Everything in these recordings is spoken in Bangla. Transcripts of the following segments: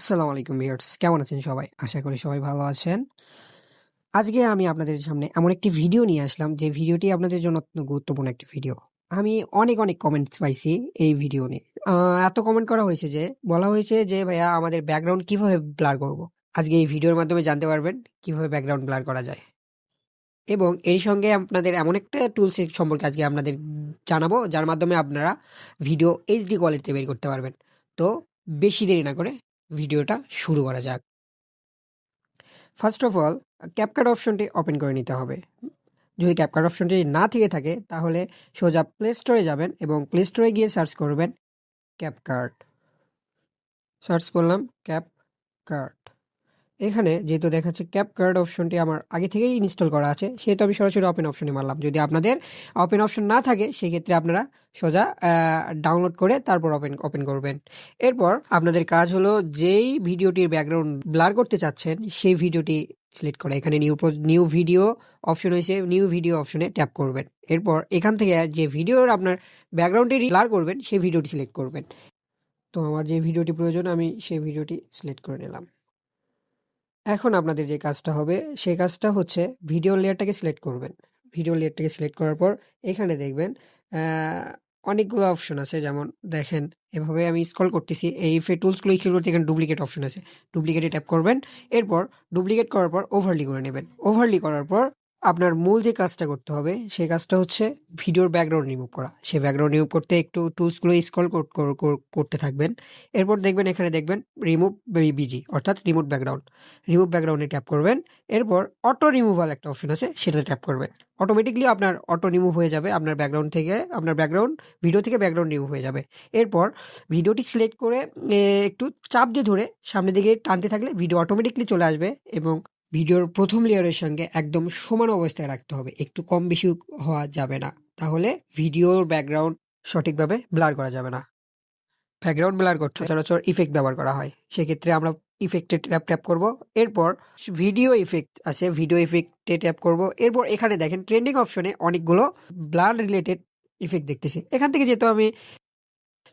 আসসালামু আলাইকুম ভিউয়ার্স, কেমন আছেন সবাই? আশা করি সবাই ভালো আছেন। আজকে আমি আপনাদের সামনে এমন একটি ভিডিও নিয়ে আসলাম, যে ভিডিওটি আপনাদের জন্য অত্যন্ত গুরুত্বপূর্ণ একটি ভিডিও। আমি অনেক অনেক কমেন্টস পাইছি এই ভিডিও নিয়ে। এত কমেন্ট করা হয়েছে যে, বলা হয়েছে যে, ভাইয়া, আমাদের ব্যাকগ্রাউন্ড কীভাবে ব্লার করব? আজকে এই ভিডিওর মাধ্যমে জানতে পারবেন কীভাবে ব্যাকগ্রাউন্ড ব্লার করা যায়। এবং এর সঙ্গে আপনাদের এমন একটা টুলস সম্পর্কে আজকে আপনাদের জানাব, যার মাধ্যমে আপনারা ভিডিও এইচডি কোয়ালিটিতে বের করতে পারবেন। তো বেশি দেরি না করে ভিডিওটা শুরু করা যাক। ফার্স্ট অফ অল ক্যাপকাট অপশনটি ওপেন করে নিতে হবে। যদি ক্যাপকাট অপশনটি না থেকে থাকে, তাহলে সোজা প্লে স্টোরে যাবেন এবং প্লে স্টোরে গিয়ে সার্চ করবেন ক্যাপকার্ট সার্চ করলাম ক্যাপকার্ট এখানে যেহেতু দেখাচ্ছে ক্যাপকার্ট অপশনটি আমার আগে থেকেই ইনস্টল করা আছে, সেহেতু আমি সরাসরি ওপেন অপশনে মারলাম। যদি আপনাদের ওপেন অপশন না থাকে, সেক্ষেত্রে আপনারা সোজা ডাউনলোড করে তারপর ওপেন ওপেন করবেন। এরপর আপনাদের কাজ হলো যেই ভিডিওটির ব্যাকগ্রাউন্ড ব্লার করতে চাচ্ছেন, সেই ভিডিওটি সিলেক্ট করা। এখানে নিউ নিউ ভিডিও অপশন হয়েছে নিউ ভিডিও অপশনে ট্যাপ করবেন। এরপর এখান থেকে যে ভিডিওর আপনার ব্যাকগ্রাউন্ডটি ব্লার করবেন, সেই ভিডিওটি সিলেক্ট করবেন। তো আমার যে ভিডিওটি প্রয়োজন, আমি সেই ভিডিওটি সিলেক্ট করে নিলাম। এখন আপনাদের যে কাজটা হবে, সেই কাজটা হচ্ছে ভিডিও লেয়ারটাকে সিলেক্ট করবেন। ভিডিও লেয়ারটাকে সিলেক্ট করার পর এখানে দেখবেন অনেকগুলো অপশন আছে। যেমন দেখেন, এভাবে আমি স্কল করতেছি। এই ফে টুলসগুলো স্ক্রল করতে এখানে ডুপ্লিকেট অপশন আছে। ডুপ্লিকেটে ট্যাপ করবেন। এরপর ডুপ্লিকেট করার পর ওভারলি করে নেবেন। ওভারলি করার পর আপনার মূল যে কাজটা করতে হবে সেই কাজটা হচ্ছে ভিডিওর ব্যাকগ্রাউন্ড রিমুভ করা। সেই ব্যাকগ্রাউন্ড রিমুভ করতে একটু টুলসগুলো স্ক্রল করতে থাকবেন। এরপর দেখবেন এখানে দেখবেন রিমুভ বিজি অর্থাৎ রিমুভ ব্যাকগ্রাউন্ড রিমুভ ব্যাকগ্রাউন্ডে ট্যাপ করবেন। এরপর অটো রিমুভাল একটা অপশন আছে, সেটাতে ট্যাপ করবেন। অটোমেটিকলি আপনার অটো রিমুভ হয়ে যাবে, আপনার ব্যাকগ্রাউন্ড থেকে, আপনার ব্যাকগ্রাউন্ড ভিডিও থেকে ব্যাকগ্রাউন্ড রিমুভ হয়ে যাবে। এরপর ভিডিওটি সিলেক্ট করে একটু চাপ দিয়ে ধরে সামনের দিকে টানতে থাকলে ভিডিও অটোমেটিকলি চলে আসবে এবং ভিডিওর প্রথম লেয়ারের সঙ্গে একদম সমান অবস্থায় রাখতে হবে। একটু কম বেশি হওয়া যাবে না। তাহলে ভিডিওর ব্যাকগ্রাউন্ড সঠিকভাবে ব্লার করা যাবে না। ব্যাকগ্রাউন্ড ব্লার করতে সচরাচর ইফেক্ট ব্যবহার করা হয়। সেক্ষেত্রে আমরা ইফেক্টে ট্যাপ ট্যাপ করব। এরপর ভিডিও ইফেক্ট আছে ভিডিও ইফেক্টে ট্যাপ করব। এরপর এখানে দেখেন ট্রেন্ডিং অপশনে অনেকগুলো ব্লার রিলেটেড ইফেক্ট দেখতেছি। এখান থেকে যেহেতু আমি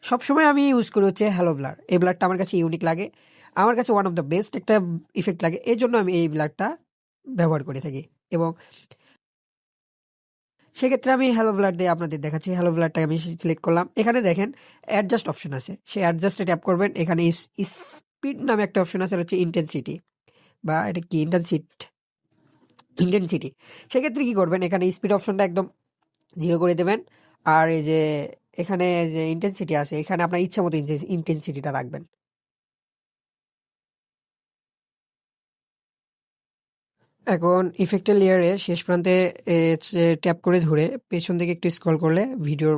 সবসময় আমি ইউজ করি হচ্ছে হ্যালো ব্লার এই ব্লারটা আমার কাছে ইউনিক লাগে। আমার কাছে ওয়ান অফ দ্য বেস্ট একটা ইফেক্ট লাগে। এই জন্য আমি এই ব্লারটা ব্যবহার করে থাকি। এবং সেক্ষেত্রে আমি হ্যালো ব্লার দিয়ে আপনাদের দেখাচ্ছি। হ্যালো ব্লারটা আমি সিলেক্ট করলাম। এখানে দেখেন অ্যাডজাস্ট অপশন আছে। সেই অ্যাডজাস্টে ট্যাপ করবেন। এখানে স্পিড নামে একটা অপশন আছে হচ্ছে ইন্টেন্সিটি বা এটা কি? ইন্টেন্সিট ইন্টেন্সিটি সেক্ষেত্রে কী করবেন? এখানে স্পিড অপশনটা একদম জিরো করে দেবেন। আর এই যে, এখানে যে ইন্টেন্সিটি আছে, এখানে আপনার ইচ্ছা মতো ইন্টেন্সিটিটা রাখবেন। এখন ইফেক্টের লেয়ারে শেষ প্রান্তে ট্যাপ করে ধরে পেছন থেকে একটু স্ক্রল করলে ভিডিওর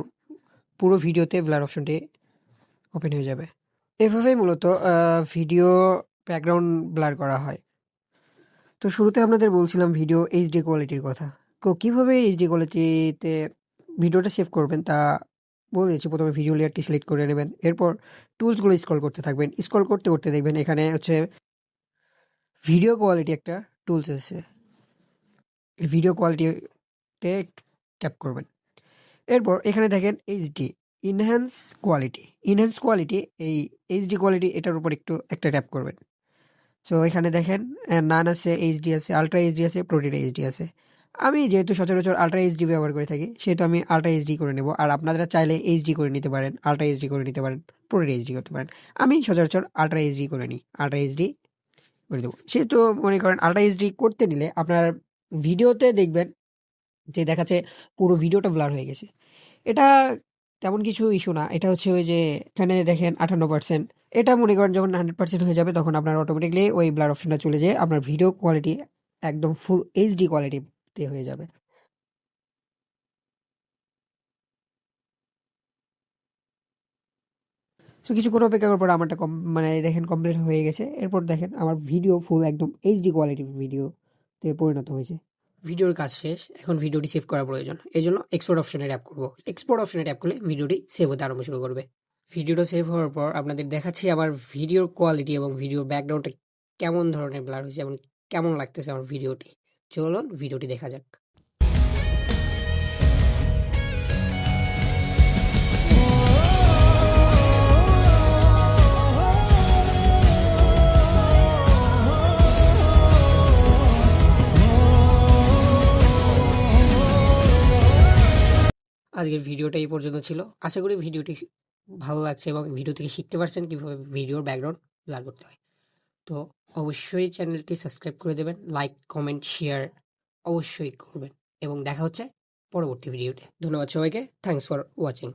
পুরো ভিডিওতে ব্লার অপশনটি ওপেন হয়ে যাবে। এভাবেই মূলত ভিডিও ব্যাকগ্রাউন্ড ব্লার করা হয়। তো শুরুতে আপনাদের বলছিলাম ভিডিও এইচডি কোয়ালিটির কথা। তো কীভাবে এইচডি কোয়ালিটিতে ভিডিওটা সেভ করবেন তা বলেছি প্রথমে ভিডিও লেয়ারটি সিলেক্ট করে নেবেন। এরপর টুলসগুলো স্ক্রল করতে থাকবেন। স্ক্রল করতে করতে দেখবেন এখানে হচ্ছে ভিডিও কোয়ালিটি একটা টুলস আছে ভিডিও কোয়ালিটিতে ট্যাপ করবেন এরপর এখানে দেখেন HD enhance quality enhance quality এই এইচডি কোয়ালিটি এটার উপর একটু একটা ট্যাপ করবেন সো এখানে দেখেন নান আছে এইচডি আছে আলট্রা এইচডি আছে প্রোটিন এইচডি আছে আমি যেহেতু সচরাচর আলট্রা এইচডি ব্যবহার করে থাকি সেহেতু আমি আলট্রা এইচডি করে নেব আর আপনারা চাইলে এইচডি করে নিতে পারেন আলট্রা এইচডি করে নিতে পারেন প্রোটিন এইচডি করতে পারেন আমি সচরাচর আলট্রা এইচডি করে নিই আলট্রা এইচডি করে দেবো। সেহেতু মনে করেন আলট্রা এইচডি করতে নিলে আপনার ভিডিওতে দেখবেন যে দেখাচ্ছে পুরো ভিডিওটা ব্লার হয়ে গেছে। এটা তেমন কিছু ইস্যু না। এটা হচ্ছে ওই যে এখানে দেখেন আটান্ন পার্সেন্ট এটা মনে করেন যখন হান্ড্রেড পার্সেন্ট হয়ে যাবে তখন আপনার অটোমেটিকলি ওই ব্লার অপশনটা চলে যায় আপনার ভিডিও কোয়ালিটি একদম ফুল এইচডি কোয়ালিটিতে হয়ে যাবে। তো কিছুক্ষণ অপেক্ষা করার পর আমারটা কম মানে দেখেন কমপ্লিট হয়ে গেছে। এরপর দেখেন আমার ভিডিও ফুল একদম এইচডি কোয়ালিটি ভিডিওতে পরিণত হয়েছে। ভিডিওর কাজ শেষ। এখন ভিডিওটি সেভ করা প্রয়োজন। এই জন্য এক্সপোর্ট অপশনে ট্যাপ করব। এক্সপোর্ট অপশনে ট্যাপ করলে ভিডিওটি সেভ হতে আরম্ভ শুরু করবে। ভিডিওটা সেভ হওয়ার পর আপনাদের দেখাচ্ছি আমার ভিডিওর কোয়ালিটি এবং ভিডিওর ব্যাকগ্রাউন্ডটা কেমন ধরনের ব্লার হয়েছে এবং কেমন লাগতেছে আমার ভিডিওটি চলুন ভিডিওটি দেখা যাক। আজকের ভিডিওটা এই পর্যন্ত ছিল। আশা করি ভিডিওটি ভালো লাগছে এবং ভিডিও থেকে শিখতে পারছেন কীভাবে ভিডিওর ব্যাকগ্রাউন্ড ব্লার করতে হয়। তো অবশ্যই চ্যানেলটি সাবস্ক্রাইব করে দেবেন লাইক কমেন্ট শেয়ার অবশ্যই করবেন। এবং দেখা হচ্ছে পরবর্তী ভিডিওতে। ধন্যবাদ সবাইকে। Thanks for watching